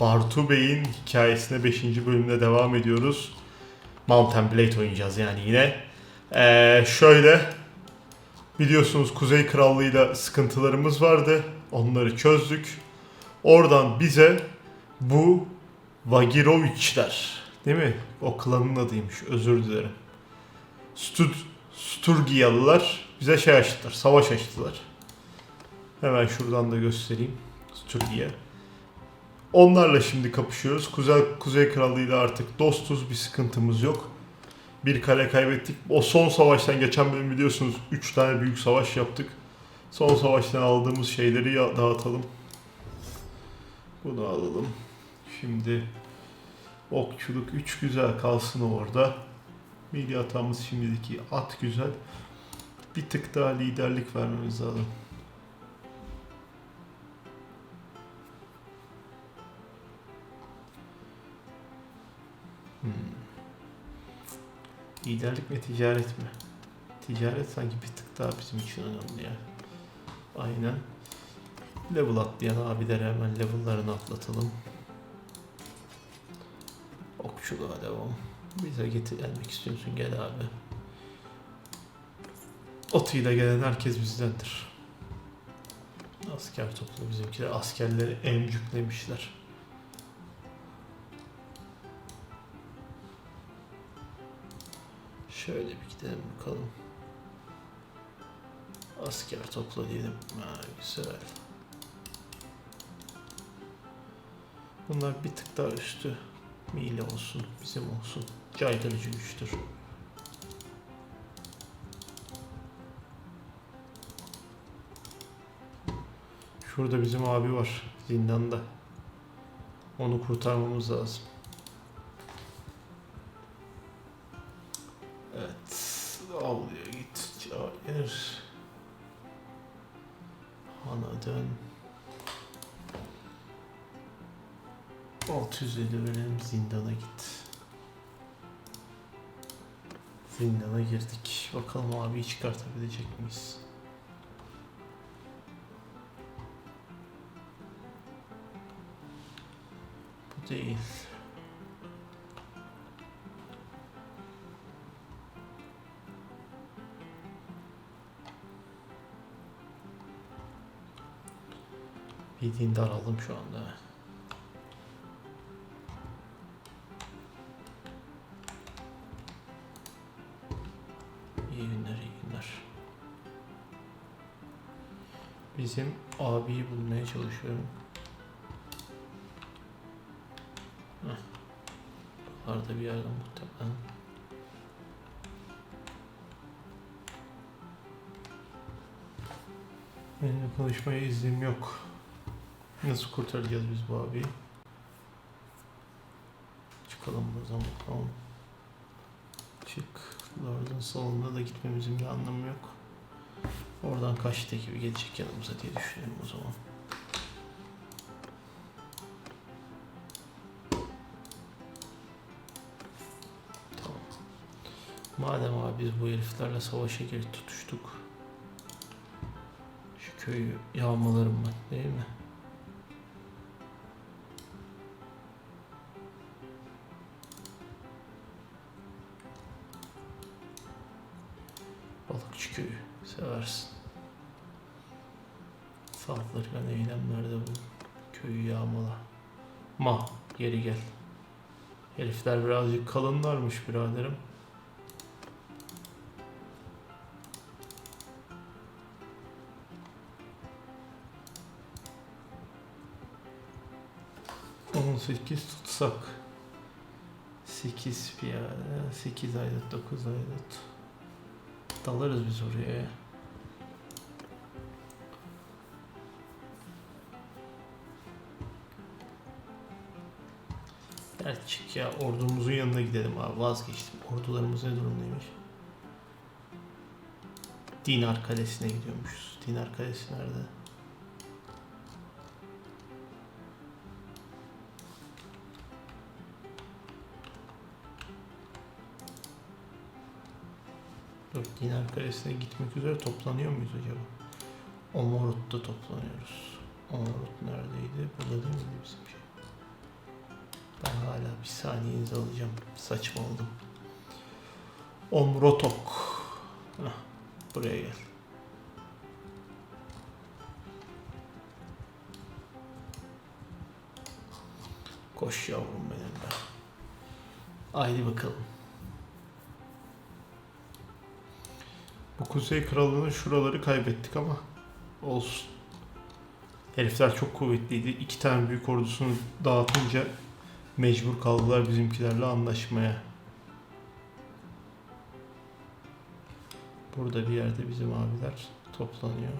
Bartu Bey'in hikayesine 5. bölümde devam ediyoruz. Mountain Blade oynayacağız yani yine. Ee, şöyle biliyorsunuz Kuzey Krallığı'yla sıkıntılarımız vardı. Onları çözdük. Oradan bize bu Vagiroviçler değil mi? O klanın adıymış. Özür dilerim. Stud Sturgiyalılar bize şey açtılar. Savaş açtılar. Hemen şuradan da göstereyim. Sturgiya. Onlarla şimdi kapışıyoruz. Kuzey, Kuzey Krallığı'yla artık dostuz. Bir sıkıntımız yok. Bir kale kaybettik. O son savaştan geçen bölüm biliyorsunuz 3 tane büyük savaş yaptık. Son savaştan aldığımız şeyleri dağıtalım. Bunu alalım. Şimdi okçuluk 3 güzel kalsın orada. Milli hatamız şimdiki at güzel. Bir tık daha liderlik vermemiz lazım. Liderlik mi ticaret mi? Ticaret sanki bir tık daha bizim için önemli ya. Aynen. Level atlayan abileri hemen level'larını atlatalım. Okçuluğa devam. Bize getir gelmek istiyorsun gel abi. Otuyla gelen herkes bizdendir. Asker toplu bizimkiler askerleri emcüklemişler. Şöyle bir gidelim bakalım. Asker topla diyelim. Ha, güzel. Bunlar bir tık daha üstü. Mili olsun, bizim olsun. Caydırıcı güçtür. Şurada bizim abi var. Zindanda. Onu kurtarmamız lazım. Abiyi çıkartabilecek miyiz? Bu değil. Bir dindar aldım şu anda. Abiyi bulmaya çalışıyorum. Heh. Bir yerde muhtemelen. Benim konuşmaya iznim yok. Nasıl kurtaracağız biz bu abiyi? Çıkalım buradan bakalım. Çık. Lord'un salonuna da gitmemizin bir anlamı yok. Oradan kaçta gibi gelecek yanımıza diye düşünüyorum o zaman. Tamam. Madem abi biz bu heriflerle savaşa girip tutuştuk. Şu köyü yağmalarım ben değil mi? Herifler birazcık kalınlarmış biraderim. On sekiz tutsak. Sekiz piyade, sekiz aylık, dokuz aylık. Dalarız biz oraya. Ya. Gerçek ya ordumuzun yanına gidelim abi vazgeçtim. Ordularımız ne durumdaymış? Dinar Kalesi'ne gidiyormuşuz. Dinar Kalesi nerede? Dur, Dinar Kalesi'ne gitmek üzere toplanıyor muyuz acaba? Omorut'ta toplanıyoruz. Omorut neredeydi? Burada değil miydi bizim şey? Hala. Bir saniyenizi alacağım. Saçmaladım. Omrotok. Hah, buraya gel. Koş yavrum benim be. Haydi bakalım. Bu Kuzey Krallığı'nın şuraları kaybettik ama olsun. Herifler çok kuvvetliydi. İki tane büyük ordusunu dağıtınca mecbur kaldılar bizimkilerle anlaşmaya. Burada bir yerde bizim abiler toplanıyor.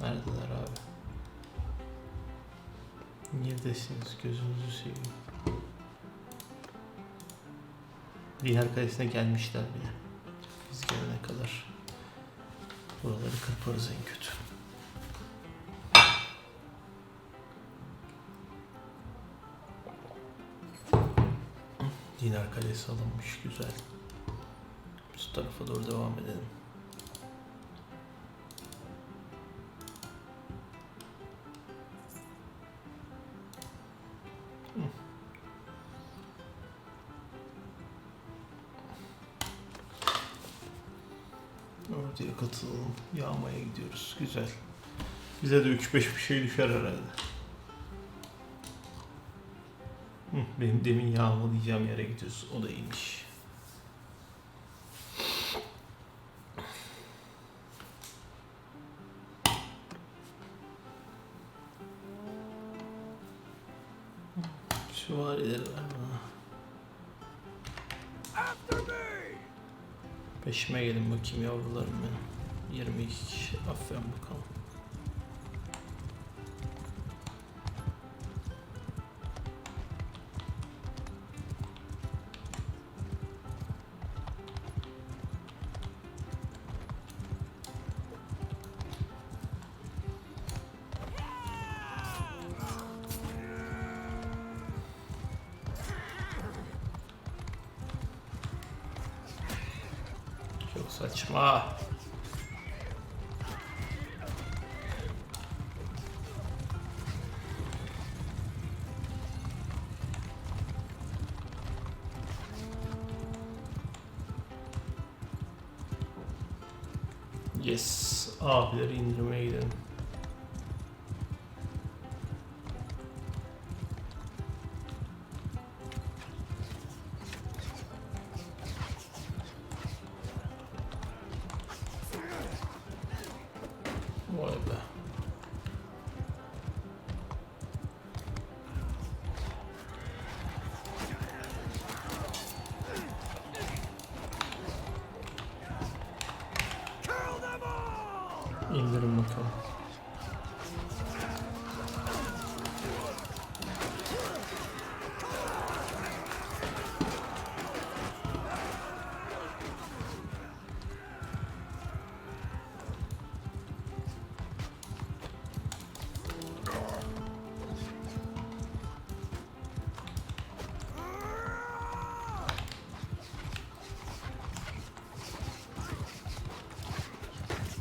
Neredeler abi? Neredesiniz? Gözünüzü seveyim. Diğer kalesine gelmişler bile. Biz gelene kadar buraları kırparız en kötü. Dinar kalesi alınmış güzel. Şu tarafa doğru devam edelim. Orduya katılalım. Yağmaya gidiyoruz. Güzel. Bize de 3-5 bir şey düşer herhalde. Benim demin yağmalayacağım yere gidiyoruz. O da iyiymiş. Süvarileri ver bana. Peşime gelin bakayım yavrularım benim. 22 kişi. Aferin bakalım. Yes. Abileri indirmeye gidelim.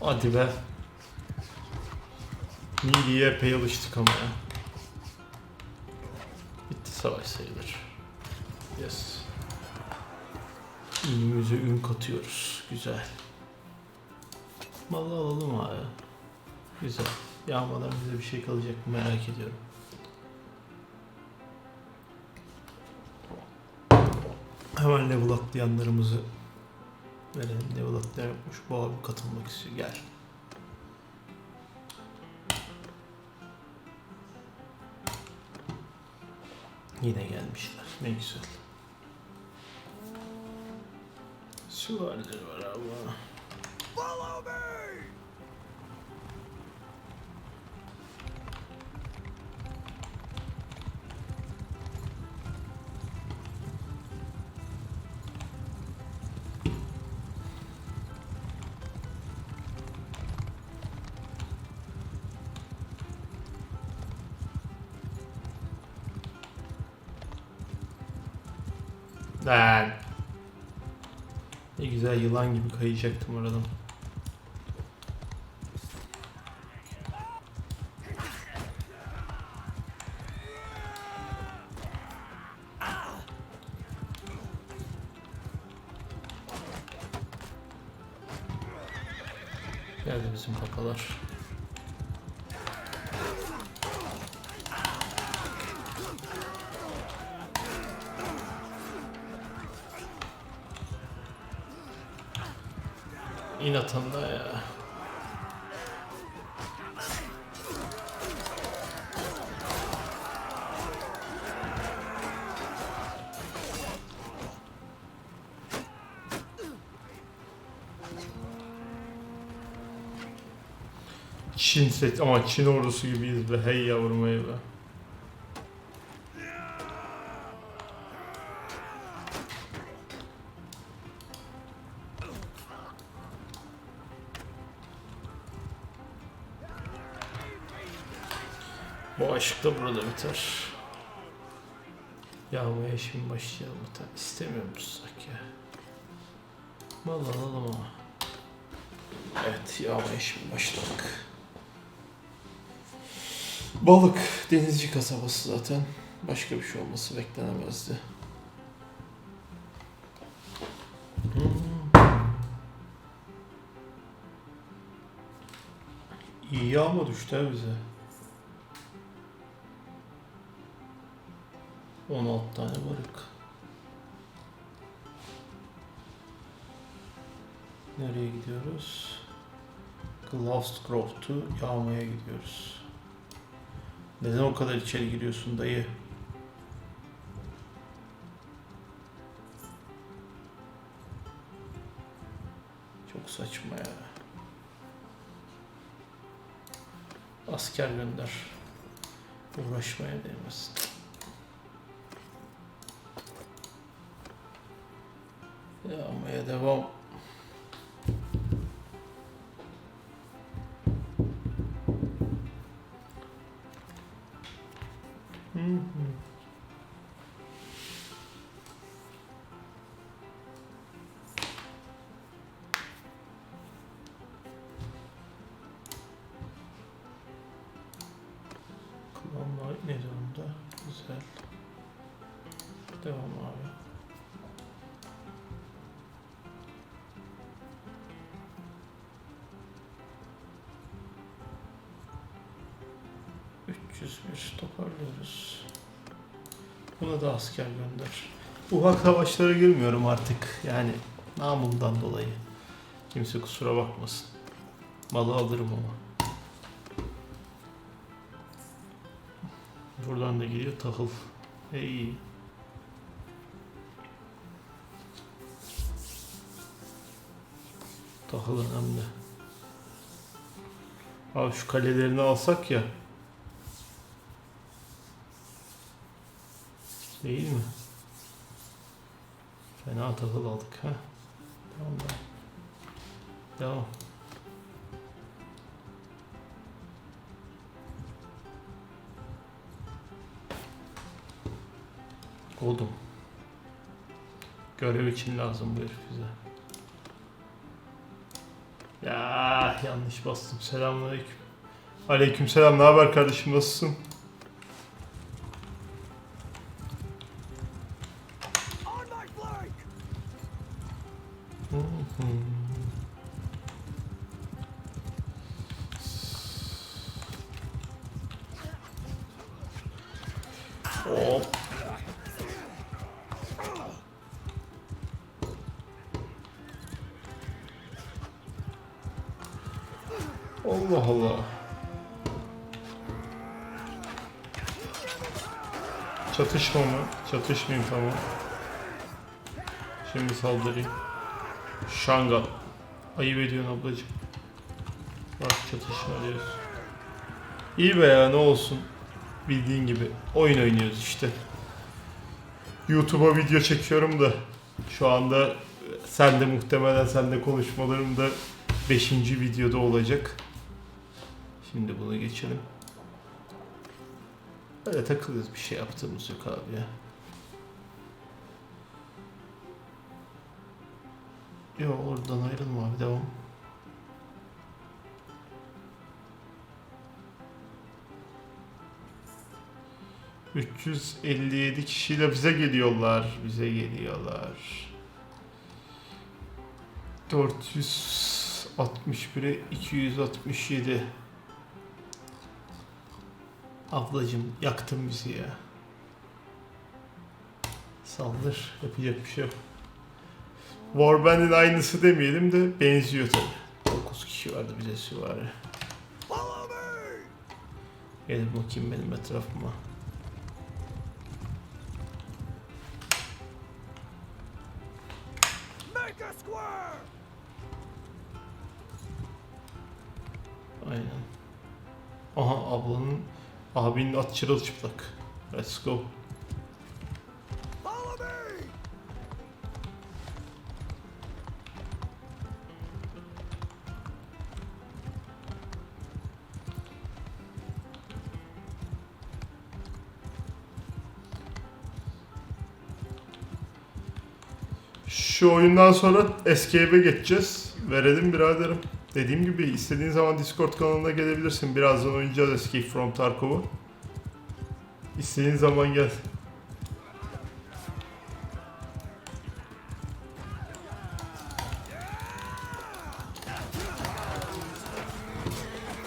Hadi be. Midi'ye epey alıştık ama ya. Bitti savaş sayılır. Yes. İnimize ün katıyoruz. Güzel. Malı alalım abi. Güzel. Yağmadan bize bir şey kalacak mı merak ediyorum. Hemen level atlayanlarımızı verelim. Level atlayan yokmuş. Bu abi katılmak istiyor. Gel. Yine gelmişler. Ne güzel. Süvarileri var abi. Lan. Ne güzel yılan gibi kayacaktım oradan. İnatında ya. Çin set ama Çin ordusu gibiyiz be hey yavrum hey be. Biter. Yağmaya şimdi başlayalım. İstemiyor musun ya? Vallahi alalım ama. Evet yağmaya şimdi başladık. Balık denizci kasabası zaten. Başka bir şey olması beklenemezdi. İyi yağma düştü bize. 16 tane varık. Nereye gidiyoruz? Gloucester Grove to Yağma'ya gidiyoruz. Neden o kadar içeri giriyorsun dayı? Çok saçma ya. Asker gönder. Uğraşmaya değmez. Yağmaya devam. Hı toparlıyoruz. Buna da asker gönder. Ufak savaşlara girmiyorum artık. Yani namımdan dolayı. Kimse kusura bakmasın. Malı alırım ama. Buradan da gidiyor tahıl. İyi. Tahıl önemli. Abi şu kalelerini alsak ya. Değil mi? Fena tahıl aldık ha. Tamam da. Devam. Oldum. Görev için lazım bu herif bize. Ya yanlış bastım. Selamünaleyküm. Aleykümselam. Ne haber kardeşim? Nasılsın? Çatışmayayım tamam. Şimdi saldırayım. Şangal. Ayıp ediyorsun ablacığım. Bak çatışma diyorsun. İyi be ya ne olsun. Bildiğin gibi. Oyun oynuyoruz işte. YouTube'a video çekiyorum da şu anda sen de muhtemelen sen de konuşmalarım da 5. videoda olacak. Şimdi bunu geçelim. Öyle takılıyoruz bir şey yaptığımız yok abi ya. Yok oradan ayrılma abi devam. ...357 kişiyle bize geliyorlar. Bize geliyorlar. 261'e 267. Ablacım yaktın bizi ya. Saldır. Yapacak bir şey yok. Warband'in aynısı demeyelim de benziyor tabi. 9 kişi vardı bize süvari. Gelin bakayım benim etrafıma. Aynen. Aha ablanın abinin at çırılçıplak. Let's go. Oyundan sonra Escape'e geçeceğiz. Verelim biraderim. Dediğim gibi istediğin zaman Discord kanalına gelebilirsin. Birazdan oynayacağız Escape from Tarkov'u. İstediğin zaman gel.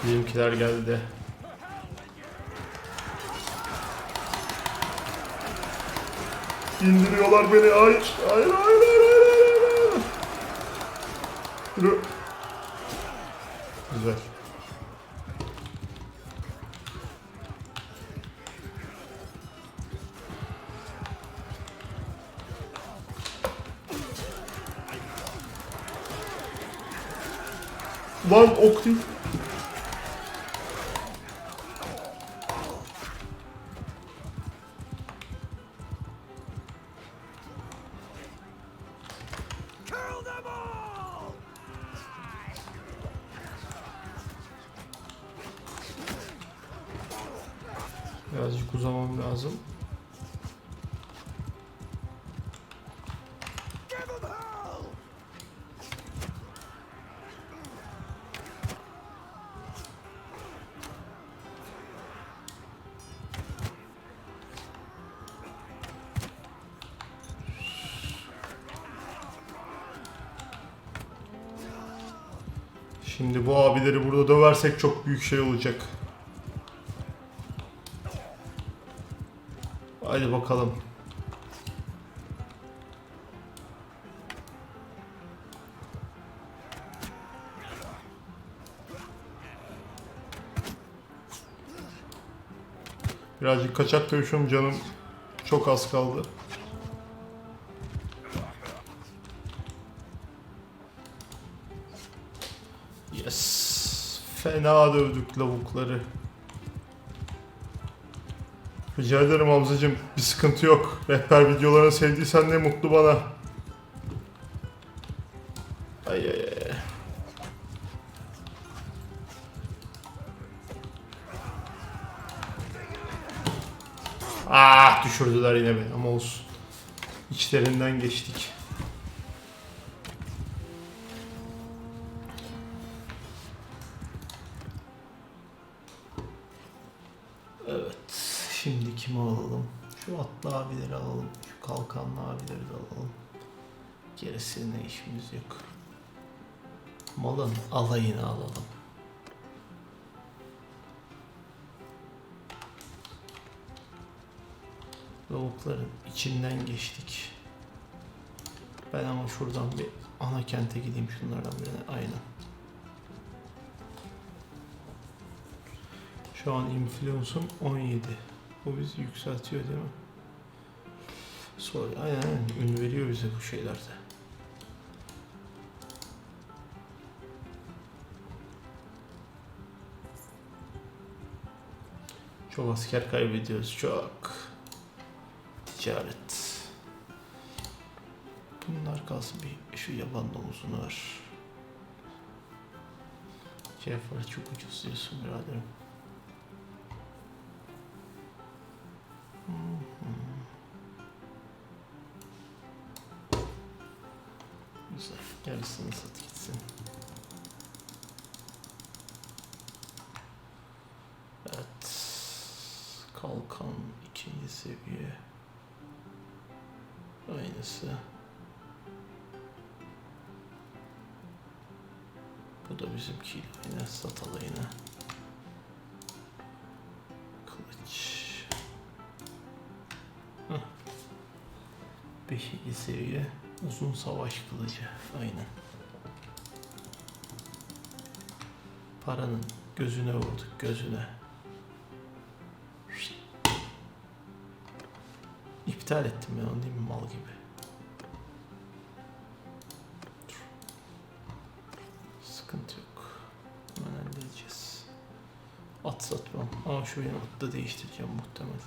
Bizimkiler geldi. İndiriyorlar beni. Hayır. Hayır, hayır, hayır, hayır. Güzel. Lan ok değil. Birazcık uzamam lazım. Şimdi bu abileri burada döversek çok büyük şey olacak. Hadi bakalım. Birazcık kaçak dövüşüm canım çok az kaldı. Yes. Fena dövdük lavukları. Rica ederim Hamzacığım. Bir sıkıntı yok. Rehber videolarını sevdiysen ne mutlu bana. Ay ay ay. Ah düşürdüler yine beni ama olsun. İçlerinden geçtik. Evet. Şimdi kimi alalım? Şu atlı abileri alalım. Şu kalkanlı abileri de alalım. Gerisine işimiz yok. Malın alayını alalım. Lavukların içinden geçtik. Ben ama şuradan bir ana kente gideyim şunlardan birine. Aynen. Şu an influence'um 17. Bu bizi yükseltiyor değil mi? Sonra aynen, ün veriyor bize bu şeylerde. Çok asker kaybediyoruz çok. Ticaret. Bunlar kalsın bir şu yaban domuzunu ver. Kefir çok ucuz diyorsun biraderim. Yarısını sat gitsin. Evet. Kalkan ikinci seviye. Aynısı. Bu da bizimki. Yine sat alayına. Kılıç. Hah. Beşinci seviye uzun savaş kılıcı. Aynen. Paranın gözüne vurduk gözüne. İptal ettim ben onu değil mi mal gibi. Sıkıntı yok. Hemen halledeceğiz. At satmam. Ama şu benim atı da değiştireceğim muhtemelen.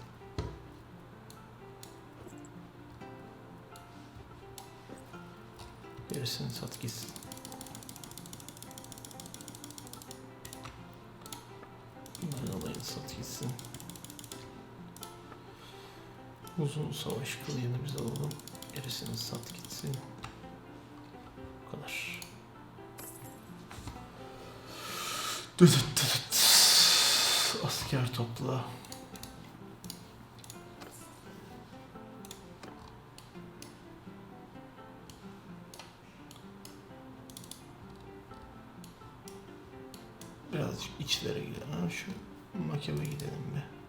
Gerisini sat gitsin. Bunların alayını sat gitsin. Uzun savaş kılığını biz alalım. Gerisini sat gitsin. Bu kadar. Asker topla. Birazcık içlere gidelim. Ha, şu makebe gidelim bir.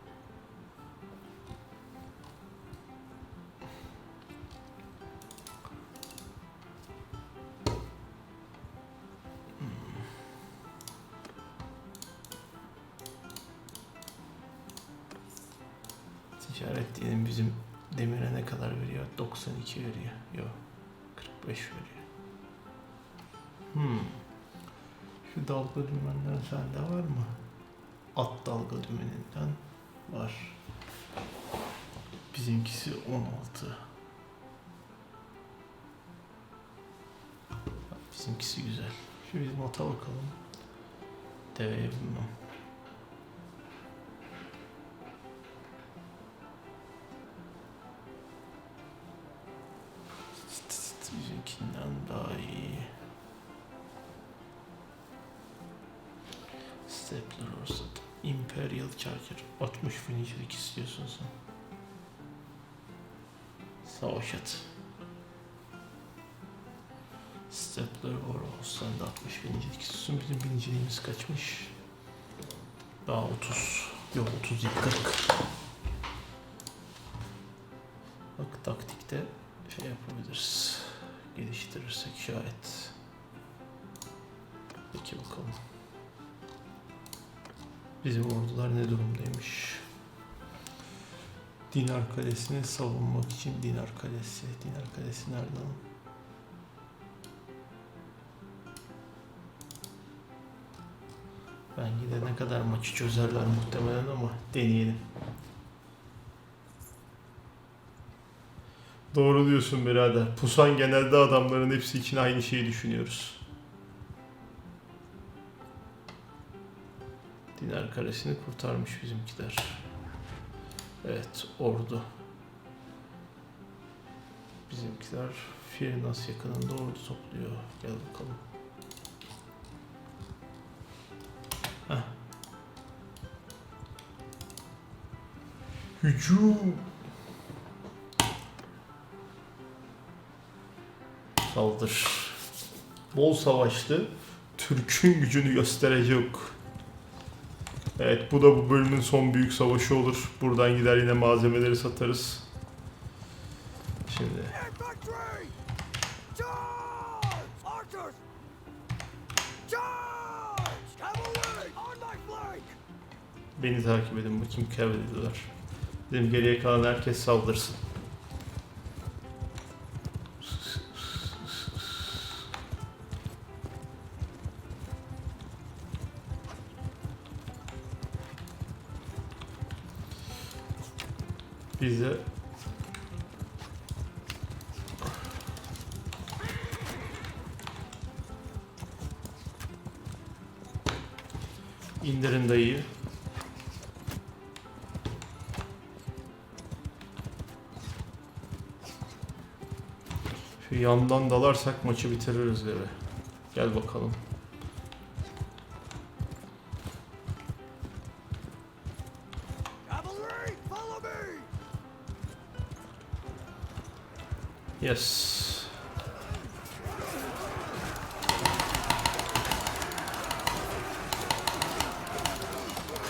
Bizimkisi güzel. Şu bizim ata bakalım. Deveye binmem. Kaçmış? Daha 30. Yok 30 değil 40. Bak taktikte şey yapabiliriz. Geliştirirsek şayet. Peki bakalım. Bizim ordular ne durumdaymış? Dinar Kalesi'ni savunmak için Dinar Kalesi. Dinar Kalesi nerede Ben gidene kadar maçı çözerler muhtemelen ama deneyelim. Doğru diyorsun birader. Pusan genelde adamların hepsi için aynı şeyi düşünüyoruz. Dinar Kalesi'ni kurtarmış bizimkiler. Evet, ordu. Bizimkiler Firnas yakınında ordu topluyor. Gel bakalım. Hücum. Saldır. Bol savaşlı. Türk'ün gücünü gösterecek. Evet bu da bu bölümün son büyük savaşı olur. Buradan gider yine malzemeleri satarız. Şimdi beni takip edin bakayım kaybediyorlar. Bizim geriye kalan herkes saldırsın. Biz de indirin dayıyı. Bir yandan dalarsak maçı bitiririz dedi. Gel bakalım. Yes.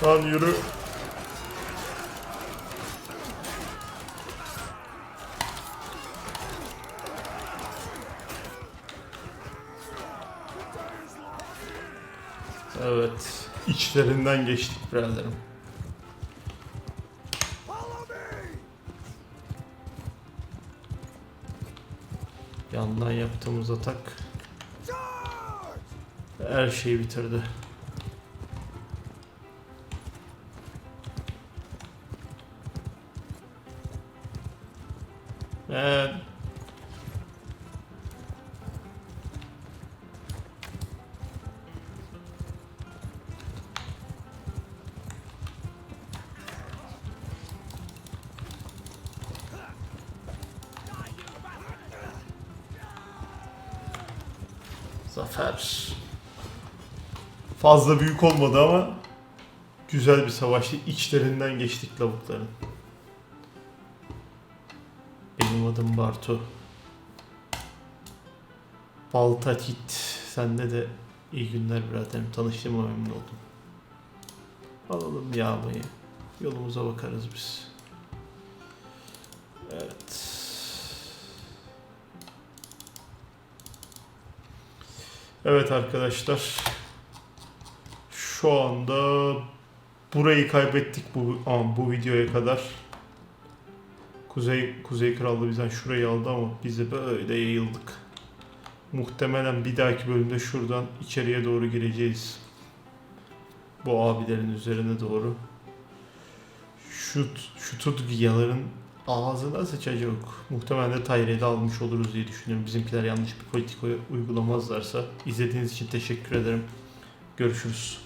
Lan yürü. Evet. içlerinden geçtik biraderim. Yandan yaptığımız atak her şeyi bitirdi. Ee, Fazla büyük olmadı ama güzel bir savaştı. İçlerinden geçtik lavukların. Benim adım Bartu. Baltatit. Sende de iyi günler biraderim. Tanıştığıma memnun oldum. Alalım yağmayı. Yolumuza bakarız biz. Evet. Evet arkadaşlar. Şu anda burayı kaybettik bu ama bu videoya kadar. Kuzey Kuzey Krallığı bizden şurayı aldı ama biz de böyle yayıldık. Muhtemelen bir dahaki bölümde şuradan içeriye doğru gireceğiz. Bu abilerin üzerine doğru. Şu, şu Tudgiyaların ağzına sıçacak. Muhtemelen de Tayre'yi almış oluruz diye düşünüyorum. Bizimkiler yanlış bir politika uygulamazlarsa. İzlediğiniz için teşekkür ederim. Görüşürüz.